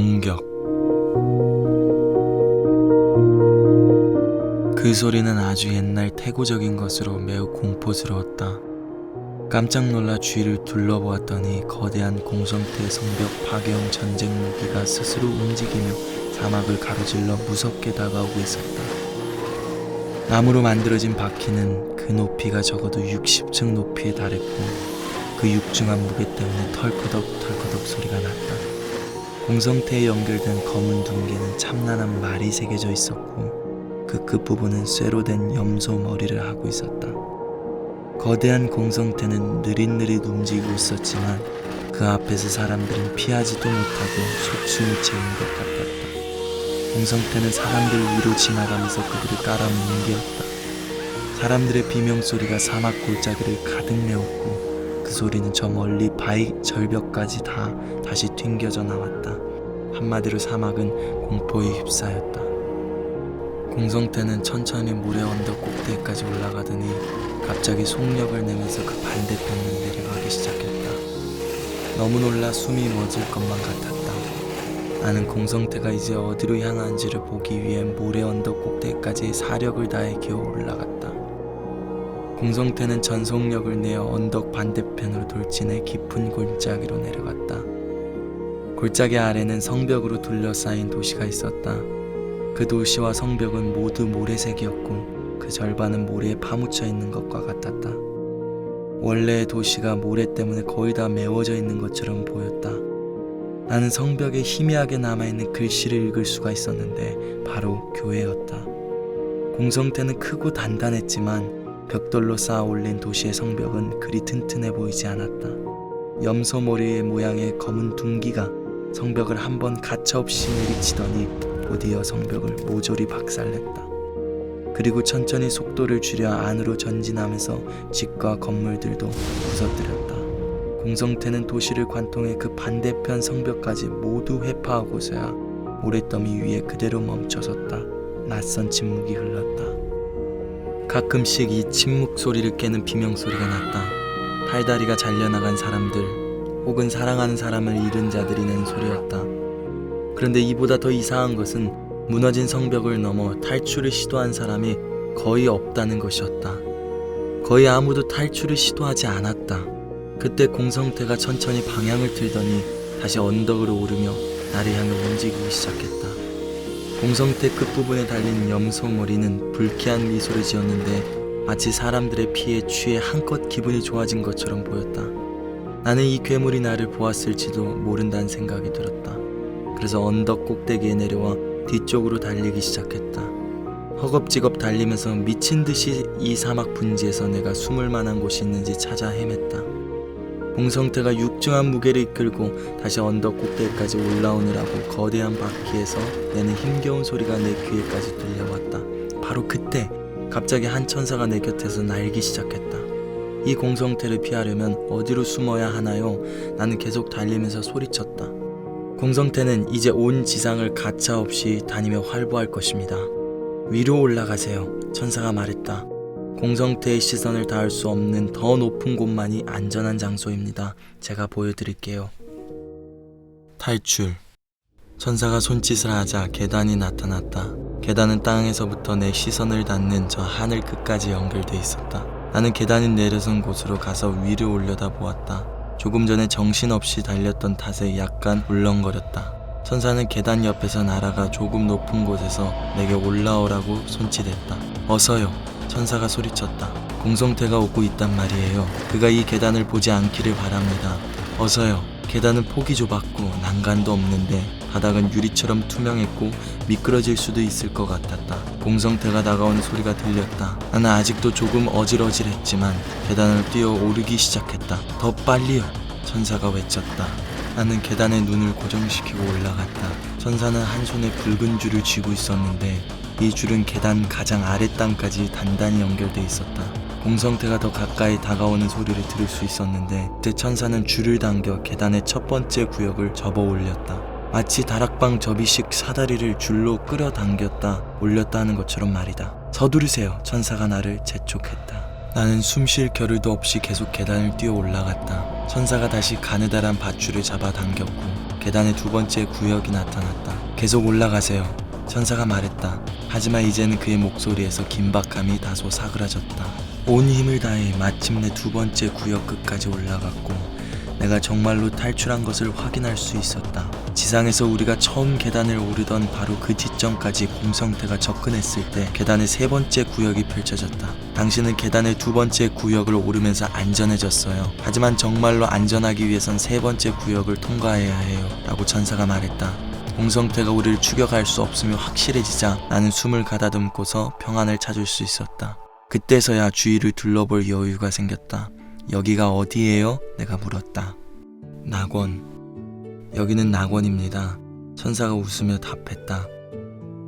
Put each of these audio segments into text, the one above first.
공격 그 소리는 아주 옛날 태고적인 것으로 매우 공포스러웠다. 깜짝 놀라 주위를 둘러보았더니 거대한 공성태 성벽 파괴형 전쟁 무기가 스스로 움직이며 사막을 가로질러 무섭게 다가오고 있었다. 나무로 만들어진 바퀴는 그 높이가 적어도 60층 높이에 달했고 그 육중한 무게 때문에 털커덕 털커덕 소리가 났다. 공성태에 연결된 검은 둥개는 참난한 말이 새겨져 있었고 그 끝부분은 쇠로 된 염소 머리를 하고 있었다. 거대한 공성태는 느릿느릿 움직이고 있었지만 그 앞에서 사람들은 피하지도 못하고 속수무책인 것 같았다. 공성태는 사람들 위로 지나가면서 그들을 따라 뭉개었다. 사람들의 비명소리가 사막 골짜기를 가득 메웠고 그 소리는 저 멀리 바위 절벽까지 다 다시 튕겨져 나왔다. 한마디로 사막은 공포에 휩싸였다. 공성태는 천천히 모래 언덕 꼭대기까지 올라가더니 갑자기 속력을 내면서 그 반대편으로 내려가기 시작했다. 너무 놀라 숨이 멎을 것만 같았다. 나는 공성태가 이제 어디로 향하는지를 보기 위해 모래 언덕 꼭대기까지 사력을 다해 기어 올라갔다. 공성태는 전속력을 내어 언덕 반대편으로 돌진해 깊은 골짜기로 내려갔다. 골짜기 아래는 성벽으로 둘러싸인 도시가 있었다. 그 도시와 성벽은 모두 모래색이었고 그 절반은 모래에 파묻혀 있는 것과 같았다. 원래의 도시가 모래 때문에 거의 다 메워져 있는 것처럼 보였다. 나는 성벽에 희미하게 남아있는 글씨를 읽을 수가 있었는데 바로 교회였다. 공성태는 크고 단단했지만 벽돌로 쌓아 올린 도시의 성벽은 그리 튼튼해 보이지 않았다. 염소머리의 모양의 검은 둥기가 성벽을 한 번 가차없이 내리치더니 곧이어 성벽을 모조리 박살냈다. 그리고 천천히 속도를 줄여 안으로 전진하면서 집과 건물들도 부서뜨렸다. 공성태는 도시를 관통해 그 반대편 성벽까지 모두 회파하고서야 모래더미 위에 그대로 멈춰섰다. 낯선 침묵이 흘렀다. 가끔씩 이 침묵 소리를 깨는 비명 소리가 났다. 팔다리가 잘려나간 사람들 혹은 사랑하는 사람을 잃은 자들이 낸 소리였다. 그런데 이보다 더 이상한 것은 무너진 성벽을 넘어 탈출을 시도한 사람이 거의 없다는 것이었다. 거의 아무도 탈출을 시도하지 않았다. 그때 공성태가 천천히 방향을 틀더니 다시 언덕으로 오르며 나를 향해 움직이기 시작했다. 공성태 끝부분에 달린 염소 머리는 불쾌한 미소를 지었는데 마치 사람들의 피에 취해 한껏 기분이 좋아진 것처럼 보였다. 나는 이 괴물이 나를 보았을지도 모른다는 생각이 들었다. 그래서 언덕 꼭대기에 내려와 뒤쪽으로 달리기 시작했다. 허겁지겁 달리면서 미친 듯이 이 사막 분지에서 내가 숨을 만한 곳이 있는지 찾아 헤맸다. 공성태가 육중한 무게를 이끌고 다시 언덕 꼭대기까지 올라오느라고 거대한 바퀴에서 내는 힘겨운 소리가 내 귀에까지 들려왔다. 바로 그때 갑자기 한 천사가 내 곁에서 날기 시작했다. 이 공성태를 피하려면 어디로 숨어야 하나요? 나는 계속 달리면서 소리쳤다. 공성태는 이제 온 지상을 가차없이 다니며 활보할 것입니다. 위로 올라가세요. 천사가 말했다. 공성태의 시선을 닿을 수 없는 더 높은 곳만이 안전한 장소입니다. 제가 보여드릴게요. 탈출. 천사가 손짓을 하자 계단이 나타났다. 계단은 땅에서부터 내 시선을 닿는 저 하늘 끝까지 연결돼 있었다. 나는 계단이 내려선 곳으로 가서 위를 올려다 보았다. 조금 전에 정신없이 달렸던 탓에 약간 울렁거렸다. 천사는 계단 옆에서 날아가 조금 높은 곳에서 내게 올라오라고 손짓했다. 어서요. 천사가 소리쳤다. 공성태가 오고 있단 말이에요. 그가 이 계단을 보지 않기를 바랍니다. 어서요. 계단은 폭이 좁았고 난간도 없는데 바닥은 유리처럼 투명했고 미끄러질 수도 있을 것 같았다. 공성태가 다가오는 소리가 들렸다. 나는 아직도 조금 어질어질했지만 계단을 뛰어 오르기 시작했다. 더 빨리요. 천사가 외쳤다. 나는 계단에 눈을 고정시키고 올라갔다. 천사는 한 손에 붉은 줄을 쥐고 있었는데 이 줄은 계단 가장 아래 땅까지 단단히 연결돼 있었다. 공성태가 더 가까이 다가오는 소리를 들을 수 있었는데 그때 천사는 줄을 당겨 계단의 첫 번째 구역을 접어 올렸다. 마치 다락방 접이식 사다리를 줄로 끌어당겼다 올렸다 하는 것처럼 말이다. 서두르세요. 천사가 나를 재촉했다. 나는 숨 쉴 겨를도 없이 계속 계단을 뛰어 올라갔다. 천사가 다시 가느다란 밧줄을 잡아 당겼고 계단의 두 번째 구역이 나타났다. 계속 올라가세요. 천사가 말했다. 하지만 이제는 그의 목소리에서 긴박함이 다소 사그라졌다. 온 힘을 다해 마침내 두 번째 구역 끝까지 올라갔고 내가 정말로 탈출한 것을 확인할 수 있었다. 지상에서 우리가 처음 계단을 오르던 바로 그 지점까지 공성태가 접근했을 때 계단의 세 번째 구역이 펼쳐졌다. 당신은 계단의 두 번째 구역을 오르면서 안전해졌어요. 하지만 정말로 안전하기 위해선 세 번째 구역을 통과해야 해요. 라고 천사가 말했다. 공성태가 우리를 추격할 수 없음이 확실해지자 나는 숨을 가다듬고서 평안을 찾을 수 있었다. 그때서야 주위를 둘러볼 여유가 생겼다. 여기가 어디예요? 내가 물었다. 낙원. 여기는 낙원입니다. 천사가 웃으며 답했다.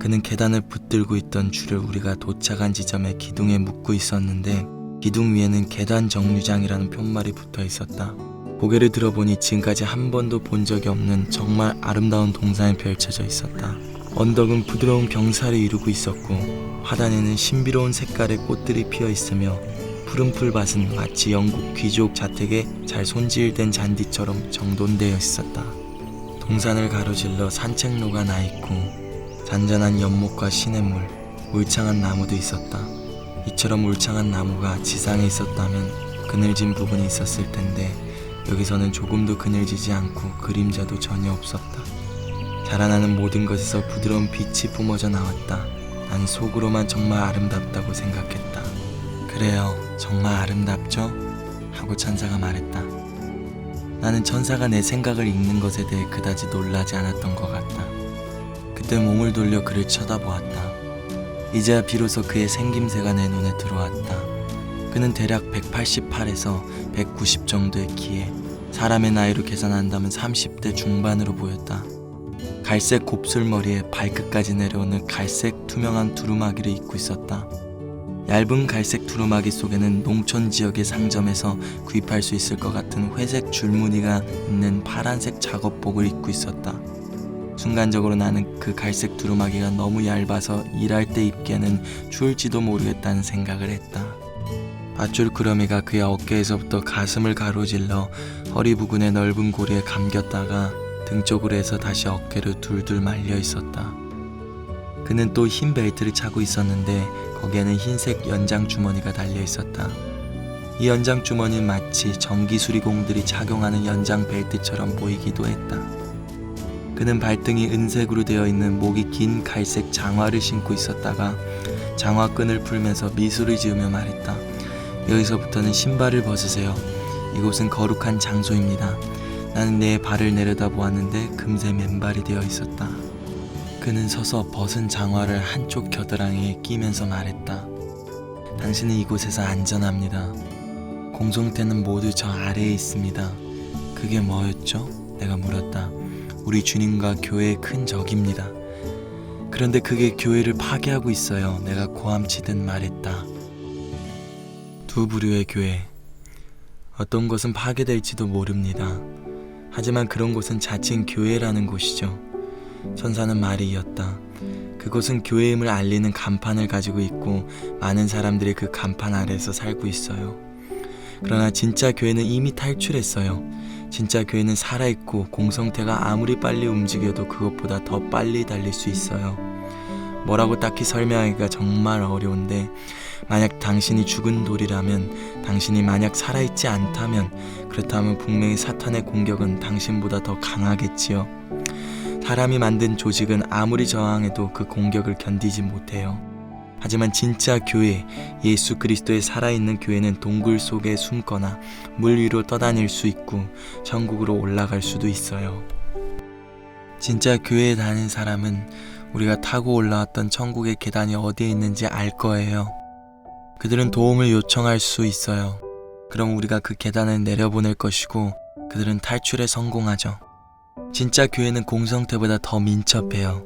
그는 계단을 붙들고 있던 줄을 우리가 도착한 지점의 기둥에 묶고 있었는데 기둥 위에는 계단 정류장이라는 푯말이 붙어 있었다. 고개를 들어보니 지금까지 한 번도 본 적이 없는 정말 아름다운 동산이 펼쳐져 있었다. 언덕은 부드러운 병사를 이루고 있었고 화단에는 신비로운 색깔의 꽃들이 피어 있으며 푸른 풀밭은 마치 영국 귀족 자택에 잘 손질된 잔디처럼 정돈되어 있었다. 동산을 가로질러 산책로가 나 있고 잔잔한 연못과 시냇물, 울창한 나무도 있었다. 이처럼 울창한 나무가 지상에 있었다면 그늘진 부분이 있었을 텐데 여기서는 조금도 그늘지지 않고 그림자도 전혀 없었다. 자라나는 모든 것에서 부드러운 빛이 뿜어져 나왔다. 난 속으로만 정말 아름답다고 생각했다. 그래요, 정말 아름답죠? 하고 천사가 말했다. 나는 천사가 내 생각을 읽는 것에 대해 그다지 놀라지 않았던 것 같다. 그때 몸을 돌려 그를 쳐다보았다. 이제야 비로소 그의 생김새가 내 눈에 들어왔다. 그는 대략 188에서 190 정도의 키에 사람의 나이로 계산한다면 30대 중반으로 보였다. 갈색 곱슬머리에 발끝까지 내려오는 갈색 투명한 두루마기를 입고 있었다. 얇은 갈색 두루마기 속에는 농촌 지역의 상점에서 구입할 수 있을 것 같은 회색 줄무늬가 있는 파란색 작업복을 입고 있었다. 순간적으로 나는 그 갈색 두루마기가 너무 얇아서 일할 때 입기에는 추울지도 모르겠다는 생각을 했다. 밧줄 구러미가 그의 어깨에서부터 가슴을 가로질러 허리 부근의 넓은 고리에 감겼다가 등 쪽으로 해서 다시 어깨로 둘둘 말려 있었다. 그는 또 흰 벨트를 차고 있었는데 거기에는 흰색 연장 주머니가 달려 있었다. 이 연장 주머니는 마치 전기 수리공들이 착용하는 연장 벨트처럼 보이기도 했다. 그는 발등이 은색으로 되어 있는 목이 긴 갈색 장화를 신고 있었다가 장화끈을 풀면서 미소를 지으며 말했다. 여기서부터는 신발을 벗으세요. 이곳은 거룩한 장소입니다. 나는 내 발을 내려다 보았는데 금세 맨발이 되어 있었다. 그는 서서 벗은 장화를 한쪽 겨드랑이에 끼면서 말했다. 당신은 이곳에서 안전합니다. 공성태는 모두 저 아래에 있습니다. 그게 뭐였죠? 내가 물었다. 우리 주님과 교회의 큰 적입니다. 그런데 그게 교회를 파괴하고 있어요. 내가 고함치듯 말했다. 두 부류의 교회. 어떤 것은 파괴될지도 모릅니다. 하지만 그런 곳은 자칭 교회라는 곳이죠. 천사는 말이 이었다. 그곳은 교회임을 알리는 간판을 가지고 있고 많은 사람들이 그 간판 아래에서 살고 있어요. 그러나 진짜 교회는 이미 탈출했어요. 진짜 교회는 살아있고 공성태가 아무리 빨리 움직여도 그것보다 더 빨리 달릴 수 있어요. 뭐라고 딱히 설명하기가 정말 어려운데 만약 당신이 죽은 돌이라면 당신이 만약 살아있지 않다면 그렇다면 분명히 사탄의 공격은 당신보다 더 강하겠지요. 사람이 만든 조직은 아무리 저항해도 그 공격을 견디지 못해요. 하지만 진짜 교회, 예수 그리스도의 살아있는 교회는 동굴 속에 숨거나 물 위로 떠다닐 수 있고 천국으로 올라갈 수도 있어요. 진짜 교회에 다니는 사람은 우리가 타고 올라왔던 천국의 계단이 어디에 있는지 알 거예요. 그들은 도움을 요청할 수 있어요. 그럼 우리가 그 계단을 내려보낼 것이고 그들은 탈출에 성공하죠. 진짜 교회는 공성태보다 더 민첩해요.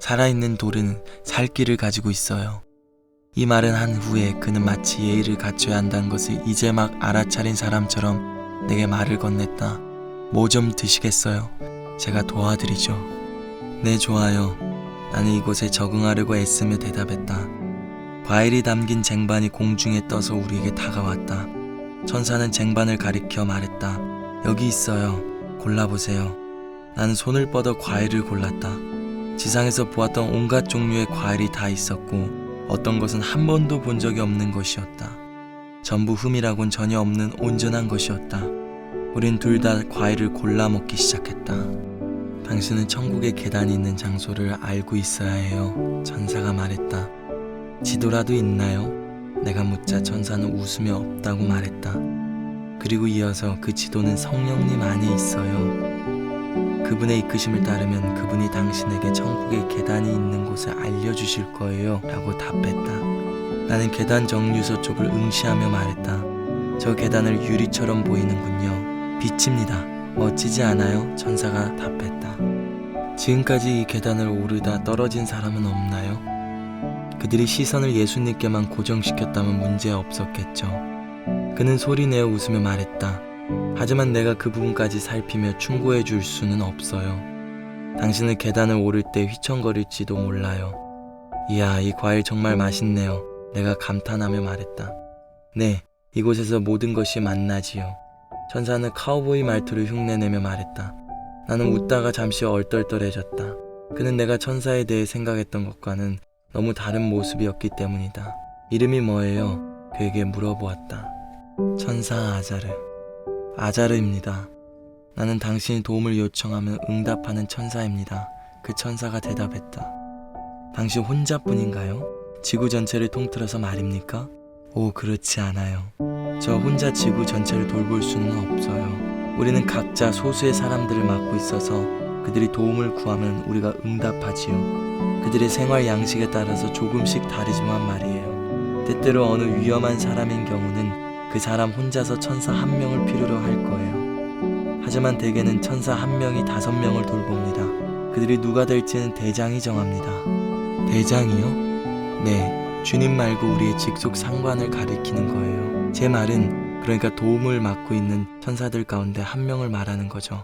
살아있는 돌은 살 길을 가지고 있어요. 이 말은 한 후에 그는 마치 예의를 갖춰야 한다는 것을 이제 막 알아차린 사람처럼 내게 말을 건넸다. 뭐 좀 드시겠어요? 제가 도와드리죠. 네, 좋아요. 나는 이곳에 적응하려고 애쓰며 대답했다. 과일이 담긴 쟁반이 공중에 떠서 우리에게 다가왔다. 천사는 쟁반을 가리켜 말했다. 여기 있어요. 골라보세요. 나는 손을 뻗어 과일을 골랐다. 지상에서 보았던 온갖 종류의 과일이 다 있었고 어떤 것은 한 번도 본 적이 없는 것이었다. 전부 흠이라곤 전혀 없는 온전한 것이었다. 우린 둘 다 과일을 골라 먹기 시작했다. 당신은 천국의 계단이 있는 장소를 알고 있어야 해요. 천사가 말했다. 지도라도 있나요? 내가 묻자 천사는 웃으며 없다고 말했다. 그리고 이어서 그 지도는 성령님 안에 있어요. 그분의 이끄심을 따르면 그분이 당신에게 천국의 계단이 있는 곳을 알려주실 거예요. 라고 답했다. 나는 계단 정류소 쪽을 응시하며 말했다. 저 계단을 유리처럼 보이는군요. 빛입니다. 멋지지 않아요? 천사가 답했다. 지금까지 이 계단을 오르다 떨어진 사람은 없나요? 그들이 시선을 예수님께만 고정시켰다면 문제 없었겠죠. 그는 소리내어 웃으며 말했다. 하지만 내가 그 부분까지 살피며 충고해 줄 수는 없어요. 당신은 계단을 오를 때 휘청거릴지도 몰라요. 이야, 이 과일 정말 맛있네요. 내가 감탄하며 말했다. 네, 이곳에서 모든 것이 만나지요. 천사는 카우보이 말투를 흉내내며 말했다. 나는 웃다가 잠시 얼떨떨해졌다. 그는 내가 천사에 대해 생각했던 것과는 너무 다른 모습이었기 때문이다. 이름이 뭐예요? 그에게 물어보았다. 천사 아자르. 아자르입니다. 나는 당신이 도움을 요청하면 응답하는 천사입니다. 그 천사가 대답했다. 당신 혼자뿐인가요? 지구 전체를 통틀어서 말입니까? 오, 그렇지 않아요. 저 혼자 지구 전체를 돌볼 수는 없어요. 우리는 각자 소수의 사람들을 맡고 있어서 그들이 도움을 구하면 우리가 응답하지요. 그들의 생활 양식에 따라서 조금씩 다르지만 말이에요. 때때로 어느 위험한 사람인 경우는 그 사람 혼자서 천사 한 명을 필요로 할 거예요. 하지만 대개는 천사 한 명이 다섯 명을 돌봅니다. 그들이 누가 될지는 대장이 정합니다. 대장이요? 네, 주님 말고 우리의 직속 상관을 가리키는 거예요. 제 말은 그러니까 도움을 맡고 있는 천사들 가운데 한 명을 말하는 거죠.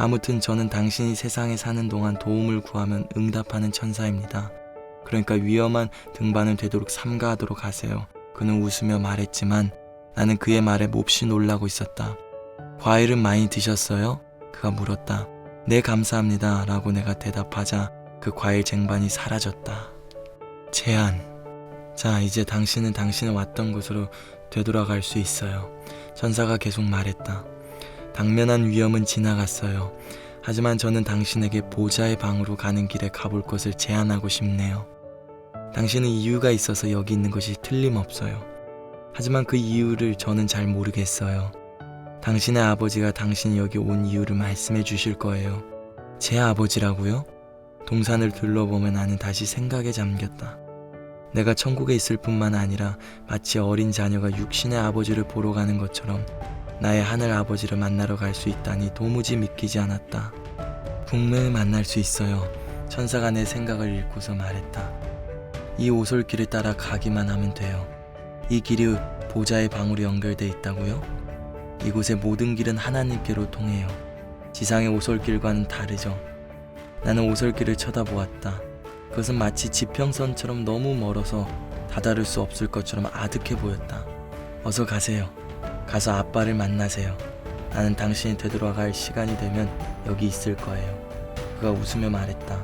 아무튼 저는 당신이 세상에 사는 동안 도움을 구하면 응답하는 천사입니다. 그러니까 위험한 등반은 되도록 삼가하도록 하세요. 그는 웃으며 말했지만 나는 그의 말에 몹시 놀라고 있었다. 과일은 많이 드셨어요? 그가 물었다. 네, 감사합니다. 라고 내가 대답하자 그 과일 쟁반이 사라졌다. 제안. 자, 이제 당신은 당신의 왔던 곳으로 되돌아갈 수 있어요. 천사가 계속 말했다. 당면한 위험은 지나갔어요. 하지만 저는 당신에게 보좌의 방으로 가는 길에 가볼 것을 제안하고 싶네요. 당신은 이유가 있어서 여기 있는 것이 틀림없어요. 하지만 그 이유를 저는 잘 모르겠어요. 당신의 아버지가 당신이 여기 온 이유를 말씀해 주실 거예요. 제 아버지라고요? 동산을 둘러보며 나는 다시 생각에 잠겼다. 내가 천국에 있을 뿐만 아니라 마치 어린 자녀가 육신의 아버지를 보러 가는 것처럼 나의 하늘 아버지를 만나러 갈 수 있다니 도무지 믿기지 않았다. 분명히 만날 수 있어요. 천사가 내 생각을 읽고서 말했다. 이 오솔길을 따라 가기만 하면 돼요. 이 길이 보좌의 방으로 연결돼 있다고요? 이곳의 모든 길은 하나님께로 통해요. 지상의 오솔길과는 다르죠. 나는 오솔길을 쳐다보았다. 그것은 마치 지평선처럼 너무 멀어서 다다를 수 없을 것처럼 아득해 보였다. 어서 가세요. 가서 아빠를 만나세요. 나는 당신이 되돌아갈 시간이 되면 여기 있을 거예요. 그가 웃으며 말했다.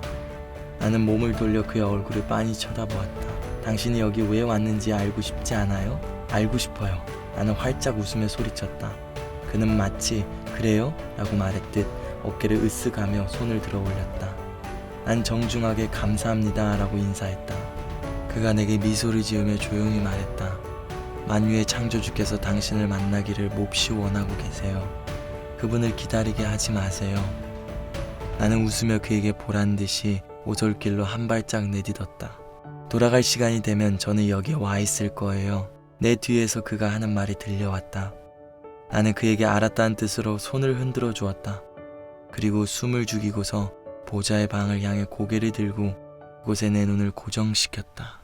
나는 몸을 돌려 그의 얼굴을 빤히 쳐다보았다. 당신이 여기 왜 왔는지 알고 싶지 않아요? 알고 싶어요. 나는 활짝 웃으며 소리쳤다. 그는 마치 그래요? 라고 말했듯 어깨를 으쓱하며 손을 들어 올렸다. 난 정중하게 감사합니다 라고 인사했다. 그가 내게 미소를 지으며 조용히 말했다. 만유의 창조주께서 당신을 만나기를 몹시 원하고 계세요. 그분을 기다리게 하지 마세요. 나는 웃으며 그에게 보란 듯이 오솔길로 한 발짝 내딛었다. 돌아갈 시간이 되면 저는 여기에 와 있을 거예요. 내 뒤에서 그가 하는 말이 들려왔다. 나는 그에게 알았다는 뜻으로 손을 흔들어 주었다. 그리고 숨을 죽이고서 보좌의 방을 향해 고개를 들고 그곳에 내 눈을 고정시켰다.